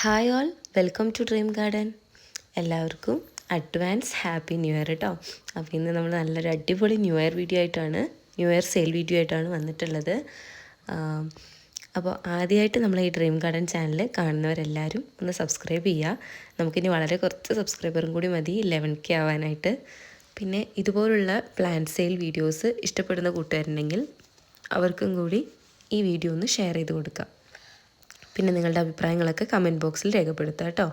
Hi all welcome to dream garden എല്ലാവർക്കും advance happy new year കേട്ടോ അപ്പോൾ ഇന്ന് നമ്മൾ നല്ലൊരു അടിപൊളി ന്യൂ ഇയർ വീഡിയോ ആയിട്ടാണ് ന്യൂ ഇയർ സെയിൽ വീഡിയോ ആയിട്ടാണ് വന്നിട്ടുള്ളത്. അപ്പോൾ ആദ്യമായിട്ട് നമ്മൾ ഈ ഡ്രീം ഗാർഡൻ ചാനൽ കാണുന്നവരെല്ലാവരും ഒന്ന് സബ്സ്ക്രൈബ് ചെയ്യുക നമുക്കിനി വളരെ കുറച്ച് സബ്സ്ക്രൈബറും കൂടി മതി ലെവൻ കെ ആവാനായിട്ട്. പിന്നെ ഇതുപോലുള്ള പ്ലാന്റ് സെയിൽ വീഡിയോസ് ഇഷ്ടപ്പെടുന്ന കൂട്ടുകാരുണ്ടെങ്കിൽ അവർക്കും കൂടി ഈ വീഡിയോ ഒന്ന് ഷെയർ ചെയ്ത് കൊടുക്കാം. പിന്നെ നിങ്ങളുടെ അഭിപ്രായങ്ങളൊക്കെ കമന്റ് ബോക്സിൽ രേഖപ്പെടുത്തുക കേട്ടോ.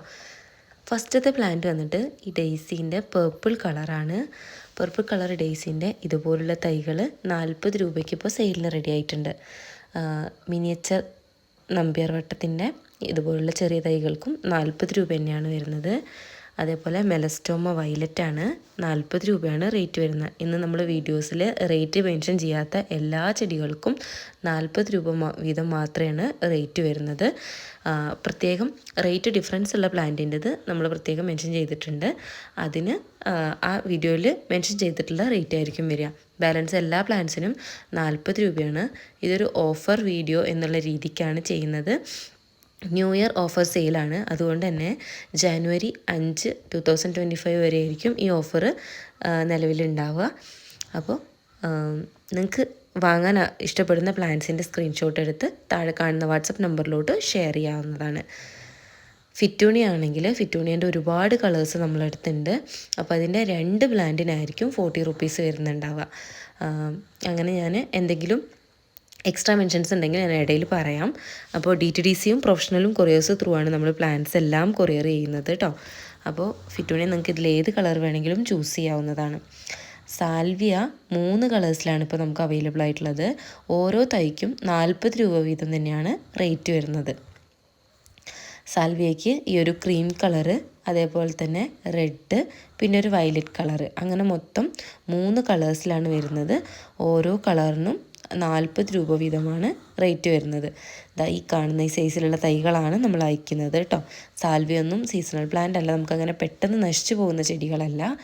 ഫസ്റ്റത്തെ പ്ലാന്റ് വന്നിട്ട് ഈ ഡെയ്സീന്റെ പേർപ്പിൾ കളറാണ് പേർപ്പിൾ കളർ ഡെയ്സീന്റെ ഇതുപോലുള്ള തൈകൾ നാൽപ്പത് രൂപയ്ക്ക് ഇപ്പോൾ സെയിലിന് റെഡി ആയിട്ടുണ്ട്. മിനിയേച്ചർ നമ്പ്യാർ വട്ടത്തിന്റെ ഇതുപോലുള്ള ചെറിയ തൈകൾക്കും നാൽപ്പത് രൂപ തന്നെയാണ് വരുന്നത്. അതേപോലെ മെലസ്റ്റോമ വയലറ്റ് ആണ് നാൽപ്പത് രൂപയാണ് റേറ്റ് വരുന്നത്. ഇന്ന് നമ്മൾ വീഡിയോസിൽ റേറ്റ് മെൻഷൻ ചെയ്യാത്ത എല്ലാ ചെടികൾക്കും നാൽപ്പത് രൂപ വീതം മാത്രമാണ് റേറ്റ് വരുന്നത്. പ്രത്യേകം റേറ്റ് ഡിഫറൻസ് ഉള്ള പ്ലാന്റിന്റെത് നമ്മൾ പ്രത്യേകം മെൻഷൻ ചെയ്തിട്ടുണ്ട്. അതിന് ആ വീഡിയോയിൽ മെൻഷൻ ചെയ്തിട്ടുള്ള റേറ്റ് ആയിരിക്കും വരിക. ബാലൻസ് എല്ലാ പ്ലാന്റ്സിനും നാൽപ്പത് രൂപയാണ്. ഇതൊരു ഓഫർ വീഡിയോ എന്നുള്ള രീതിക്കാണ് ചെയ്യുന്നത്. ന്യൂ ഇയർ ഓഫർ സെയിലാണ്. അതുകൊണ്ട് തന്നെ ജാനുവരി അഞ്ച് ടു തൗസൻഡ് ട്വന്റി ഫൈവ് വരെ ആയിരിക്കും ഈ ഓഫർ നിലവിലുണ്ടാവുക. അപ്പോൾ നിങ്ങൾക്ക് വാങ്ങാൻ ഇഷ്ടപ്പെടുന്ന പ്ലാൻസിന്റെ സ്ക്രീൻഷോട്ട് എടുത്ത് താഴെ കാണുന്ന വാട്സപ്പ് നമ്പറിലോട്ട് ഷെയർ ചെയ്യാവുന്നതാണ്. ഫിറ്റൂണി ആണെങ്കിൽ ഫിറ്റൂണിയന്റെ ഒരുപാട് കളേഴ്സ് നമ്മളടുത്തുണ്ട്. അപ്പോൾ അതിന്റെ രണ്ട് പ്ലാന്റിനായിരിക്കും ഫോർട്ടി റുപ്പീസ് വരുന്നുണ്ടാവുക. അങ്ങനെ ഞാൻ എന്തെങ്കിലും എക്സ്ട്രാ മെൻഷൻസ് ഉണ്ടെങ്കിൽ ഞാൻ ഇടയിൽ പറയാം. അപ്പോൾ ഡി ടി ഡി സിയും പ്രൊഫഷണലും കൊറിയേഴ്സ് ത്രൂ ആണ് നമ്മൾ പ്ലാൻസ് എല്ലാം കൊറിയർ ചെയ്യുന്നത് കേട്ടോ അപ്പോൾ ഫിറ്റുണി നിങ്ങൾക്ക് ഇതിൽ ഏത് കളർ വേണമെങ്കിലും ചൂസ് ചെയ്യാവുന്നതാണ്. സാൽവിയ മൂന്ന് കളേഴ്സിലാണ് ഇപ്പോൾ നമുക്ക് അവൈലബിൾ ആയിട്ടുള്ളത്. ഓരോ തൈക്കും നാൽപ്പത് രൂപ വീതം തന്നെയാണ് റേറ്റ് വരുന്നത്. സാൽവിയയ്ക്ക് ഈ ഒരു ക്രീം കളറ് അതേപോലെ തന്നെ റെഡ് പിന്നെ ഒരു വയലറ്റ് കളറ് അങ്ങനെ മൊത്തം മൂന്ന് കളേഴ്സിലാണ് വരുന്നത്. ഓരോ കളറിനും നാൽപ്പത് രൂപ വീതമാണ് റേറ്റ് വരുന്നത്. ദാ ഈ കാണുന്ന ഈ സൈസിലുള്ള തൈകളാണ് നമ്മൾ അയക്കുന്നത് കേട്ടോ. സാൽവിയൊന്നും സീസണൽ പ്ലാന്റ് അല്ല. നമുക്കങ്ങനെ പെട്ടെന്ന് നശിച്ചു പോകുന്ന ചെടികളല്ല.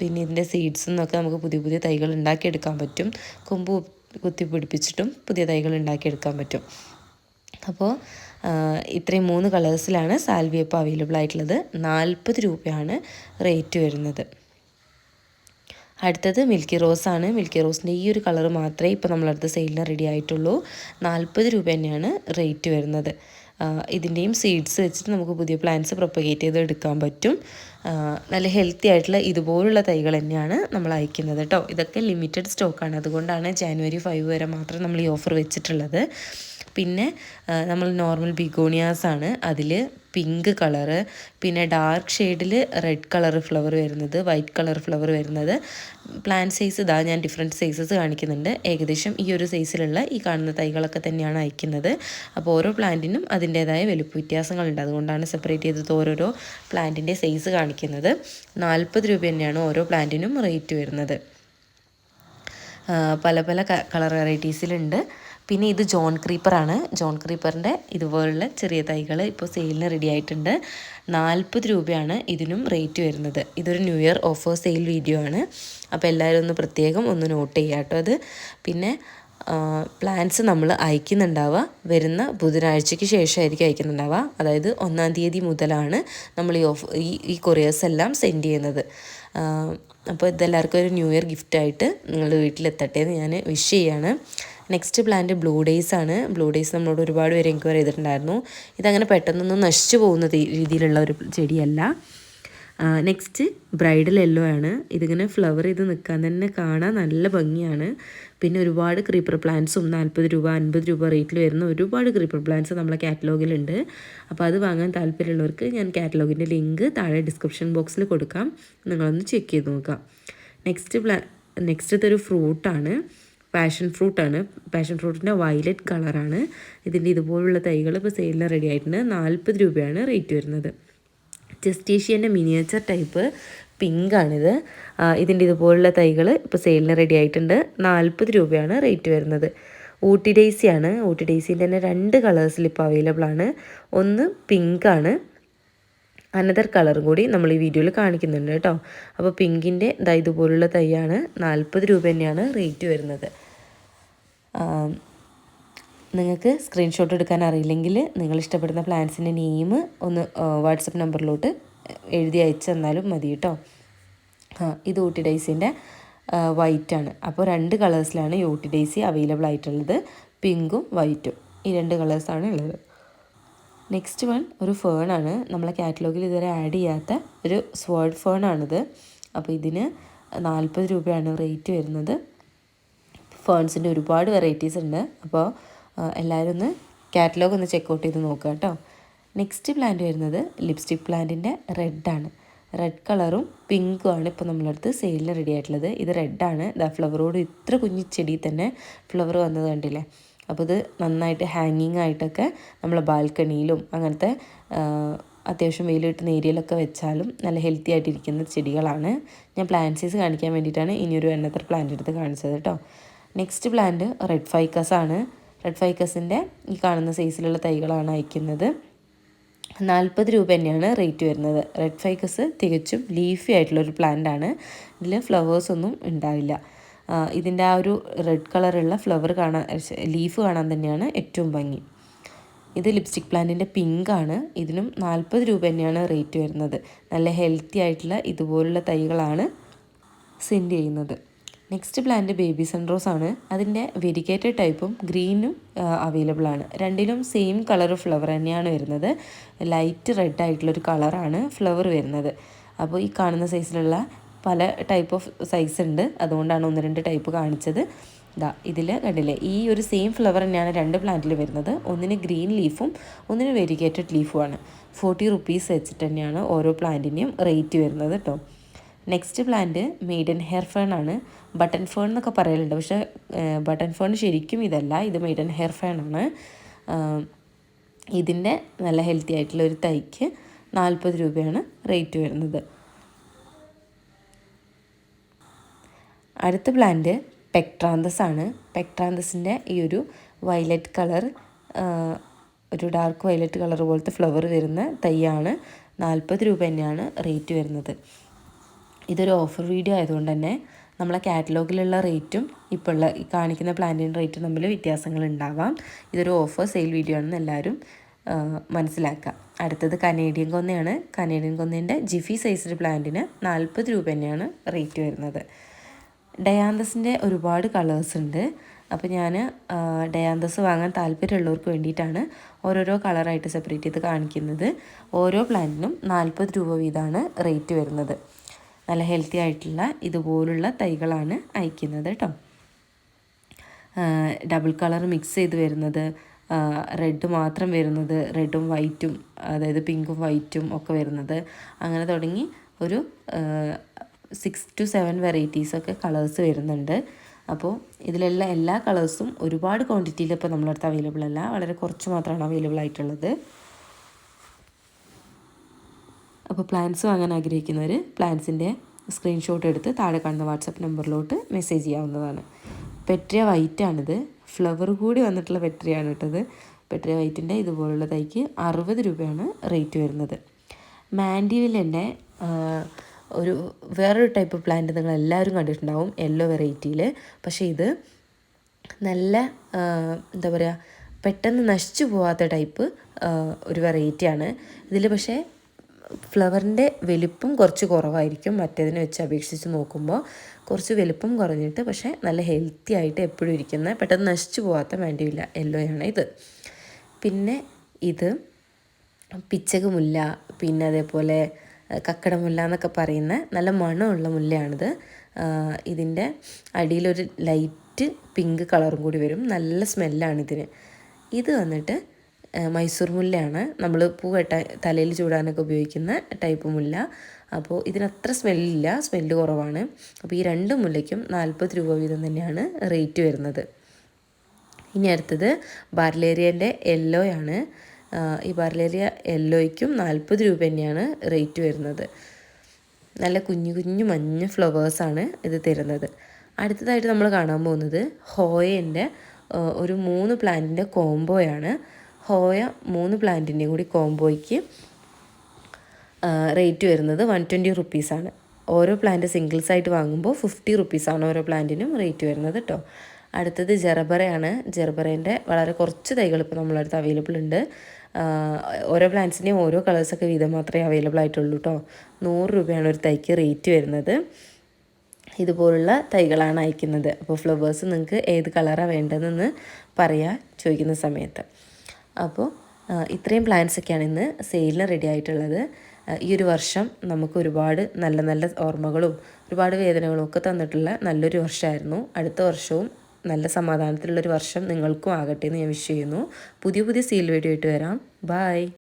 പിന്നെ ഇതിന്റെ സീഡ്സ് നിന്നൊക്കെ നമുക്ക് പുതിയ പുതിയ തൈകൾ ഉണ്ടാക്കിയെടുക്കാൻ പറ്റും. കൊമ്പ് കുത്തിപ്പിടിപ്പിച്ചിട്ടും പുതിയ തൈകൾ ഉണ്ടാക്കിയെടുക്കാൻ പറ്റും. അപ്പോൾ ഇത്രയും മൂന്ന് കളേഴ്സിലാണ് സാൽവിയപ്പോൾ അവൈലബിൾ ആയിട്ടുള്ളത്. നാൽപ്പത് രൂപയാണ് റേറ്റ് വരുന്നത്. അടുത്തത് മിൽക്കി റോസ് ആണ്. മിൽക്കി റോസിന്റെ ഈ ഒരു കളർ മാത്രമേ ഇപ്പോൾ നമ്മളടുത്ത് സെയിലിന് റെഡി ആയിട്ടുള്ളൂ. നാൽപ്പത് രൂപ തന്നെയാണ് റേറ്റ് വരുന്നത്. ഇതിന്റെയും സീഡ്സ് വെച്ചിട്ട് നമുക്ക് പുതിയ പ്ലാന്റ്സ് പ്രൊപ്പഗേറ്റ് ചെയ്ത് എടുക്കാൻ പറ്റും. നല്ല ഹെൽത്തി ആയിട്ടുള്ള ഇതുപോലുള്ള തൈകൾ തന്നെയാണ് നമ്മൾ അയക്കുന്നത് കേട്ടോ. ഇതൊക്കെ ലിമിറ്റഡ് സ്റ്റോക്കാണ് അതുകൊണ്ടാണ് ജാനുവരി ഫൈവ് വരെ മാത്രം നമ്മൾ ഈ ഓഫർ വെച്ചിട്ടുള്ളത്. പിന്നെ നമ്മൾ നോർമൽ ബിഗോണിയാസ് ആണ്. അതിൽ പിങ്ക് കളറ് പിന്നെ ഡാർക്ക് ഷെയ്ഡിൽ റെഡ് കളർ ഫ്ലവർ വരുന്നത് വൈറ്റ് കളർ ഫ്ലവർ വരുന്നത്. പ്ലാന്റ് സൈസ് ഇതാ ഞാൻ ഡിഫറെന്റ് സൈസസ് കാണിക്കുന്നുണ്ട്. ഏകദേശം ഈ ഒരു സൈസിലുള്ള ഈ കാണുന്ന തൈകളൊക്കെ തന്നെയാണ് അയക്കുന്നത്. അപ്പോൾ ഓരോ പ്ലാന്റിനും അതിന്റേതായ വലുപ്പ വ്യത്യാസങ്ങളുണ്ട്. അതുകൊണ്ടാണ് സെപ്പറേറ്റ് ചെയ്തത് ഓരോരോ പ്ലാന്റിന്റെ സൈസ് കാണിക്കുന്നത്. നാൽപ്പത് രൂപ തന്നെയാണ് ഓരോ പ്ലാന്റിനും റേറ്റ് വരുന്നത്. പല പല കളർ വെറൈറ്റീസിലുണ്ട് പിന്നെ ഇത് ജോൺ ക്രീപ്പറാണ്. ജോൺ ക്രീപ്പറിന്റെ ഇതുപോലുള്ള ചെറിയ തൈകൾ ഇപ്പോൾ സെയിലിന് റെഡി ആയിട്ടുണ്ട്. നാൽപ്പത് രൂപയാണ് ഇതിനും റേറ്റ് വരുന്നത്. ഇതൊരു new year offer sale video ആണ്. അപ്പോൾ എല്ലാവരും ഒന്ന് പ്രത്യേകം ഒന്ന് നോട്ട് ചെയ്യുക കേട്ടോ അത്. പിന്നെ പ്ലാൻസ് നമ്മൾ അയക്കുന്നുണ്ടാവുക. വരുന്ന ബുധനാഴ്ചയ്ക്ക് ശേഷമായിരിക്കും അയക്കുന്നുണ്ടാവുക. അതായത് ഒന്നാം തീയതി മുതലാണ് നമ്മൾ ഈ ഓഫ് ഈ ഈ കൊറിയേഴ്സ് എല്ലാം സെൻഡ് ചെയ്യുന്നത്. അപ്പോൾ ഇതെല്ലാവർക്കും ഒരു ന്യൂ ഇയർ ഗിഫ്റ്റായിട്ട് നിങ്ങളുടെ വീട്ടിലെത്തട്ടെ എന്ന് ഞാൻ വിഷ് ചെയ്യാണ്. നെക്സ്റ്റ് പ്ലാന്റ് ബ്ലൂ ഡേയ്സ് ആണ്. ബ്ലൂ ഡേയ്സ് നമ്മളോട് ഒരുപാട് പേര് എൻക്വയർ ചെയ്തിട്ടുണ്ടായിരുന്നു. ഇതങ്ങനെ പെട്ടെന്നൊന്നും നശിച്ചു പോകുന്ന രീതിയിലുള്ള ഒരു ചെടിയല്ല. നെക്സ്റ്റ് ബ്രൈഡൽ യെല്ലോ ആണ്. ഇതിങ്ങനെ ഫ്ലവർ ചെയ്ത് നിൽക്കാൻ തന്നെ കാണാൻ നല്ല ഭംഗിയാണ്. പിന്നെ ഒരുപാട് ക്രീപ്പർ പ്ലാന്റ്സും നാൽപ്പത് രൂപ അൻപത് രൂപ റേറ്റിൽ വരുന്ന ഒരുപാട് ക്രീപ്പർ പ്ലാന്റ്സ് നമ്മളെ കാറ്റലോഗിലുണ്ട് അപ്പോൾ അത് വാങ്ങാൻ താല്പര്യമുള്ളവർക്ക് ഞാൻ കാറ്റലോഗിന്റെ ലിങ്ക് താഴെ ഡിസ്ക്രിപ്ഷൻ ബോക്സിൽ കൊടുക്കാം. നിങ്ങളൊന്ന് ചെക്ക് ചെയ്ത് നോക്കാം. നെക്സ്റ്റ് പ്ലാ നെക്സ്റ്റ് ഇതൊരു ഫ്രൂട്ടാണ് പാഷൻ ഫ്രൂട്ടാണ് പാഷൻ ഫ്രൂട്ടിന്റെ വയലറ്റ് കളറാണ് ഇതിന്റെ ഇതുപോലുള്ള തൈകൾ ഇപ്പോൾ സെയിലിൽ റെഡി ആയിട്ടുണ്ട്. നാൽപ്പത് രൂപയാണ് റേറ്റ് വരുന്നത്. ജസ്റ്റേഷ്യന്റെ മിനിയേച്ചർ ടൈപ്പ് പിങ്കാണിത്. ഇതിന്റെ ഇതുപോലുള്ള തൈകൾ ഇപ്പോൾ സെയിലിന് റെഡി ആയിട്ടുണ്ട്. നാൽപ്പത് രൂപയാണ് റേറ്റ് വരുന്നത്. ഊട്ടി ഡേയ്സിയാണ്. ഊട്ടി ഡേയ്സിന്റെ തന്നെ രണ്ട് കളേഴ്സിൽ ഇപ്പോൾ അവൈലബിൾ ആണ്. ഒന്ന് പിങ്കാണ്. അനദർ കളറും കൂടി നമ്മൾ ഈ വീഡിയോയിൽ കാണിക്കുന്നുണ്ട് കേട്ടോ. അപ്പോൾ പിങ്കിന്റെ ഇതാ ഇതുപോലുള്ള തൈയാണ്. നാൽപ്പത് രൂപ തന്നെയാണ് റേറ്റ് വരുന്നത്. നിങ്ങൾക്ക് സ്ക്രീൻഷോട്ട് എടുക്കാൻ അറിയില്ലെങ്കിൽ നിങ്ങൾ ഇഷ്ടപ്പെടുന്ന പ്ലാൻസിന്റെ നെയിം ഒന്ന് വാട്സപ്പ് നമ്പറിലോട്ട് എഴുതി അയച്ചു തന്നാലും മതി കേട്ടോ. ആ ഇത് ഊട്ടി ഡൈസിന്റെ വൈറ്റാണ് അപ്പോൾ രണ്ട് കളേഴ്സിലാണ് ഡൈസി അവൈലബിൾ ആയിട്ടുള്ളത്. പിങ്കും വൈറ്റും ഈ രണ്ട് കളേഴ്സാണ് ഉള്ളത്. നെക്സ്റ്റ് വൺ ഒരു ഫേണാണ് നമ്മളെ കാറ്റലോഗിൽ ഇതുവരെ ആഡ് ചെയ്യാത്ത ഒരു സ്വേർഡ് ഫേണാണിത് അപ്പോൾ ഇതിന് നാൽപ്പത് രൂപയാണ് റേറ്റ് വരുന്നത്. ഫേൺസിന്റെ ഒരുപാട് വെറൈറ്റീസ് ഉണ്ട്. അപ്പോൾ എല്ലാവരും ഒന്ന് കാറ്റലോഗ് ഒന്ന് ചെക്ക് ഔട്ട് ചെയ്ത് നോക്കുക കേട്ടോ. നെക്സ്റ്റ് പ്ലാന്റ് വരുന്നത് ലിപ്സ്റ്റിക് പ്ലാന്റിന്റെ റെഡാണ് റെഡ് കളറും പിങ്കും ആണ് ഇപ്പോൾ നമ്മളടുത്ത് സെയിലിന് റെഡി ആയിട്ടുള്ളത്. ഇത് റെഡാണ് ദ ഫ്ലവറോട് ഇത്ര കുഞ്ഞു ചെടി തന്നെ ഫ്ലവർ വന്നത് കണ്ടില്ലേ? അപ്പോൾ ഇത് നന്നായിട്ട് ഹാങ്ങിങ് ആയിട്ടൊക്കെ നമ്മൾ ബാൽക്കണിയിലും അങ്ങനത്തെ അത്യാവശ്യം വെയിൽ കിട്ടുന്ന ഏരിയയിലൊക്കെ വെച്ചാലും നല്ല ഹെൽത്തി ആയിട്ടിരിക്കുന്ന ചെടികളാണ്. ഞാൻ പ്ലാന്റ്സീസ് കാണിക്കാൻ വേണ്ടിയിട്ടാണ് ഇനിയൊരു എണ്ണത്ര പ്ലാന്റ് എടുത്ത് കാണിച്ചത് കേട്ടോ. നെക്സ്റ്റ് പ്ലാന്റ് റെഡ് ഫൈക്കസ് ആണ്. റെഡ് ഫൈക്കസിന്റെ ഈ കാണുന്ന സൈസിലുള്ള തൈകളാണ് അയക്കുന്നത്. നാൽപ്പത് രൂപ തന്നെയാണ് റേറ്റ് വരുന്നത്. റെഡ് ഫൈക്കസ് തികച്ചും ലീഫി ആയിട്ടുള്ളൊരു പ്ലാന്റ് ആണ്. ഇതിൽ ഫ്ലവേഴ്സൊന്നും ഉണ്ടാവില്ല. ഇതിന്റെ ആ ഒരു റെഡ് കളറുള്ള ഫ്ലവർ കാണാൻ ലീഫ് കാണാൻ തന്നെയാണ് ഏറ്റവും ഭംഗി. ഇത് ലിപ്സ്റ്റിക് പ്ലാന്റിന്റെ പിങ്കാണ് ഇതിനും നാൽപ്പത് രൂപ തന്നെയാണ് റേറ്റ് വരുന്നത്. നല്ല ഹെൽത്തി ആയിട്ടുള്ള ഇതുപോലുള്ള തൈകളാണ് സെൻഡ് ചെയ്യുന്നത്. നെക്സ്റ്റ് പ്ലാന്റ് ബേബി സൺറോസ് ആണ്. അതിന്റെ വെരിക്കേറ്റഡ് ടൈപ്പും ഗ്രീനും അവൈലബിൾ ആണ്. രണ്ടിലും സെയിം കളർ ഫ്ലവർ തന്നെയാണ് വരുന്നത്. ലൈറ്റ് റെഡ് ആയിട്ടുള്ളൊരു കളറാണ് ഫ്ലവർ വരുന്നത്. അപ്പോൾ ഈ കാണുന്ന സൈസിലുള്ള പല ടൈപ്പ് ഓഫ് സൈസ് ഉണ്ട്. അതുകൊണ്ടാണ് ഒന്ന് രണ്ട് ടൈപ്പ് കാണിച്ചത്. ഇതാ ഇതിൽ കണ്ടില്ലേ? ഈ ഒരു സെയിം ഫ്ലവർ തന്നെയാണ് രണ്ട് പ്ലാന്റിൽ വരുന്നത്. ഒന്നിന് ഗ്രീൻ ലീഫും ഒന്നിന് വെരിക്കേറ്റഡ് ലീഫുമാണ് ഫോർട്ടി റുപ്പീസ് വെച്ചിട്ട് തന്നെയാണ് ഓരോ പ്ലാന്റിന്റെയും റേറ്റ് വരുന്നത് കേട്ടോ next plant maiden hair fern ആണ്. ബട്ടൺ ഫേൺ എന്നൊക്കെ പറയലുണ്ട്. പക്ഷേ ബട്ടൺ ഫേൺ ശരിക്കും ഇതല്ല. ഇത് മെയ്ഡൻ ഹെയർ ഫേൺ ആണ്. ഇതിന്റെ നല്ല ഹെൽത്തി ആയിട്ടുള്ള ഒരു തൈക്ക് നാൽപ്പത് രൂപയാണ് റേറ്റ് വരുന്നത്. അടുത്ത പ്ലാന്റ് പെക്ട്രാന്തസ് ആണ്. പെക്ട്രാന്തസിന്റെ ഈ ഒരു വയലറ്റ് കളർ ഒരു ഡാർക്ക് വയലറ്റ് കളർ പോലത്തെ ഫ്ലവർ വരുന്ന തൈയാണ്. നാൽപ്പത് രൂപ തന്നെയാണ് റേറ്റ് വരുന്നത്. ഇതൊരു ഓഫർ വീഡിയോ ആയതുകൊണ്ട് തന്നെ നമ്മളെ കാറ്റലോഗിലുള്ള റേറ്റും ഇപ്പോൾ ഉള്ള കാണിക്കുന്ന പ്ലാന്റിന്റെ റേറ്റും തമ്മിൽ വ്യത്യാസങ്ങൾ ഉണ്ടാവാം ഇതൊരു ഓഫർ സെയിൽ വീഡിയോ ആണെന്ന് എല്ലാവരും മനസ്സിലാക്കുക. അടുത്തത് കനേഡിയൻ കൊന്നയാണ്. കനേഡിയൻ കൊന്നേന്റെ ജിഫി സൈസ്ഡ് പ്ലാന്റിന് നാൽപ്പത് രൂപ തന്നെയാണ് റേറ്റ് വരുന്നത്. ഡയാന്തസിന്റെ ഒരുപാട് കളേഴ്സ് ഉണ്ട്. അപ്പോൾ ഞാൻ ഡയാന്തസ് വാങ്ങാൻ താല്പര്യമുള്ളവർക്ക് വേണ്ടിയിട്ടാണ് ഓരോരോ കളറായിട്ട് സെപ്പറേറ്റ് ചെയ്ത് കാണിക്കുന്നത്. ഓരോ പ്ലാന്റിനും നാൽപ്പത് രൂപ വീതമാണ് റേറ്റ് വരുന്നത്. നല്ല ഹെൽത്തി ആയിട്ടുള്ള ഇതുപോലുള്ള തൈകളാണ് അയക്കുന്നത് കേട്ടോ. ഡബിൾ കളർ മിക്സ് ചെയ്ത് വരുന്നത് റെഡ് മാത്രം വരുന്നത് റെഡും വൈറ്റും അതായത് പിങ്കും വൈറ്റും ഒക്കെ വരുന്നത്. അങ്ങനെ തുടങ്ങി ഒരു സിക്സ് ടു സെവൻ വെറൈറ്റീസൊക്കെ കളേഴ്സ് വരുന്നുണ്ട്. അപ്പോൾ ഇതിലുള്ള എല്ലാ കളേഴ്സും ഒരുപാട് ക്വാണ്ടിറ്റിയിൽ ഇപ്പോൾ നമ്മളടുത്ത് അവൈലബിൾ അല്ല. വളരെ കുറച്ച് മാത്രമാണ് അവൈലബിൾ ആയിട്ടുള്ളത്. അപ്പോൾ പ്ലാൻസ് വാങ്ങാൻ ആഗ്രഹിക്കുന്നവർ പ്ലാൻസിന്റെ സ്ക്രീൻഷോട്ട് എടുത്ത് താഴെ കാണുന്ന വാട്സപ്പ് നമ്പറിലോട്ട് മെസ്സേജ് ചെയ്യാവുന്നതാണ്. പെട്രിയ വൈറ്റാണിത് ഫ്ലവർ കൂടി വന്നിട്ടുള്ള പെട്രിയാണ് ഇട്ടത് പെട്രിയ വൈറ്റിന്റെ ഇതുപോലുള്ള തൈക്ക് അറുപത് രൂപയാണ് റേറ്റ് വരുന്നത്. മാൻഡിവിലിന്റെ ഒരു വേറൊരു ടൈപ്പ് പ്ലാന്റ് നിങ്ങൾ എല്ലാവരും കണ്ടിട്ടുണ്ടാവും യെല്ലോ വെറൈറ്റിയിൽ പക്ഷേ ഇത് നല്ല എന്താ പറയുക പെട്ടെന്ന് നശിച്ചു പോവാത്ത ടൈപ്പ് ഒരു വെറൈറ്റിയാണ് ഇതിൽ പക്ഷേ ഫ്ലവറിന്റെ വലിപ്പം കുറച്ച് കുറവായിരിക്കും. മറ്റേതിനെ വെച്ച് അപേക്ഷിച്ച് നോക്കുമ്പോൾ കുറച്ച് വലിപ്പം കുറഞ്ഞിട്ട് പക്ഷേ നല്ല ഹെൽത്തി ആയിട്ട് എപ്പോഴും ഇരിക്കുന്ന പെട്ടെന്ന് നശിച്ചു പോകാത്ത വേണ്ടിയില്ല യെല്ലോയാണ് ഇത്. പിന്നെ ഇത് പിച്ചക മുല്ല പിന്നെ അതേപോലെ കക്കടമുല്ല എന്നൊക്കെ പറയുന്ന നല്ല മണമുള്ള മുല്ലയാണിത്. ഇതിന്റെ അടിയിലൊരു ലൈറ്റ് പിങ്ക് കളറും കൂടി വരും. നല്ല സ്മെല്ലാണ് ഇതിന്. ഇത് വന്നിട്ട് മൈസൂർ മുല്ലയാണ്. നമ്മൾ പൂ കെട്ട തലയിൽ ചൂടാനൊക്കെ ഉപയോഗിക്കുന്ന ടൈപ്പ് മുല്ല. അപ്പോൾ ഇതിനത്ര സ്മെല്ലില്ല സ്മെല്ല് കുറവാണ്. അപ്പോൾ ഈ രണ്ട് മുല്ലയ്ക്കും നാൽപ്പത് രൂപ വീതം തന്നെയാണ് റേറ്റ് വരുന്നത്. ഇനി അടുത്തത് ബാർലേറിയന്റെ യെല്ലോ ആണ്. ഈ ബാർലേറിയ യെല്ലോയ്ക്കും നാൽപ്പത് രൂപ തന്നെയാണ് റേറ്റ് വരുന്നത്. നല്ല കുഞ്ഞു കുഞ്ഞു മഞ്ഞ ഫ്ലവേഴ്സാണ് ഇത് തരുന്നത്. അടുത്തതായിട്ട് നമ്മൾ കാണാൻ പോകുന്നത് ഹോയേന്റെ ഒരു മൂന്ന് പ്ലാന്റിന്റെ കോംബോയാണ്. ഹോയ മൂന്ന് പ്ലാന്റിന്റെയും കൂടി കോംബോയ്ക്ക് റേറ്റ് വരുന്നത് വൺ ട്വന്റി റുപ്പീസാണ് ഓരോ പ്ലാന്റ് സിംഗിൾസ് ആയിട്ട് വാങ്ങുമ്പോൾ ഫിഫ്റ്റി റുപ്പീസാണ് ഓരോ പ്ലാന്റിനും റേറ്റ് വരുന്നത് കേട്ടോ അടുത്തത് ജെറബറയാണ് ജെറബറേന്റെ വളരെ കുറച്ച് തൈകൾ ഇപ്പോൾ നമ്മളടുത്ത് അവൈലബിൾ ഉണ്ട്. ഓരോ പ്ലാന്റ്സിന്റെയും ഓരോ കളേഴ്സൊക്കെ വീതം മാത്രമേ അവൈലബിൾ ആയിട്ടുള്ളൂ കേട്ടോ നൂറ് രൂപയാണ് ഒരു തൈക്ക് റേറ്റ് വരുന്നത്. ഇതുപോലുള്ള തൈകളാണ് അയക്കുന്നത്. അപ്പോൾ ഫ്ലവേഴ്സ് നിങ്ങൾക്ക് ഏത് കളറാണ് വേണ്ടതെന്ന് പറയാൻ ചോദിക്കുന്ന സമയത്ത്. അപ്പോൾ ഇത്രയും പ്ലാൻസൊക്കെയാണ് ഇന്ന് സെയിലിന് റെഡി ആയിട്ടുള്ളത്. ഈ ഒരു വർഷം നമുക്ക് ഒരുപാട് നല്ല നല്ല ഓർമ്മകളും ഒരുപാട് വേദനകളും ഒക്കെ തന്നിട്ടുള്ള നല്ലൊരു വർഷമായിരുന്നു അടുത്ത വർഷവും നല്ല സമാധാനത്തിലുള്ളൊരു വർഷം നിങ്ങൾക്കും ആകട്ടെ എന്ന് ഞാൻ വിഷ് ചെയ്യുന്നു. പുതിയ പുതിയ സീൽ വീഡിയോ ആയിട്ട് വരാം. ബായ്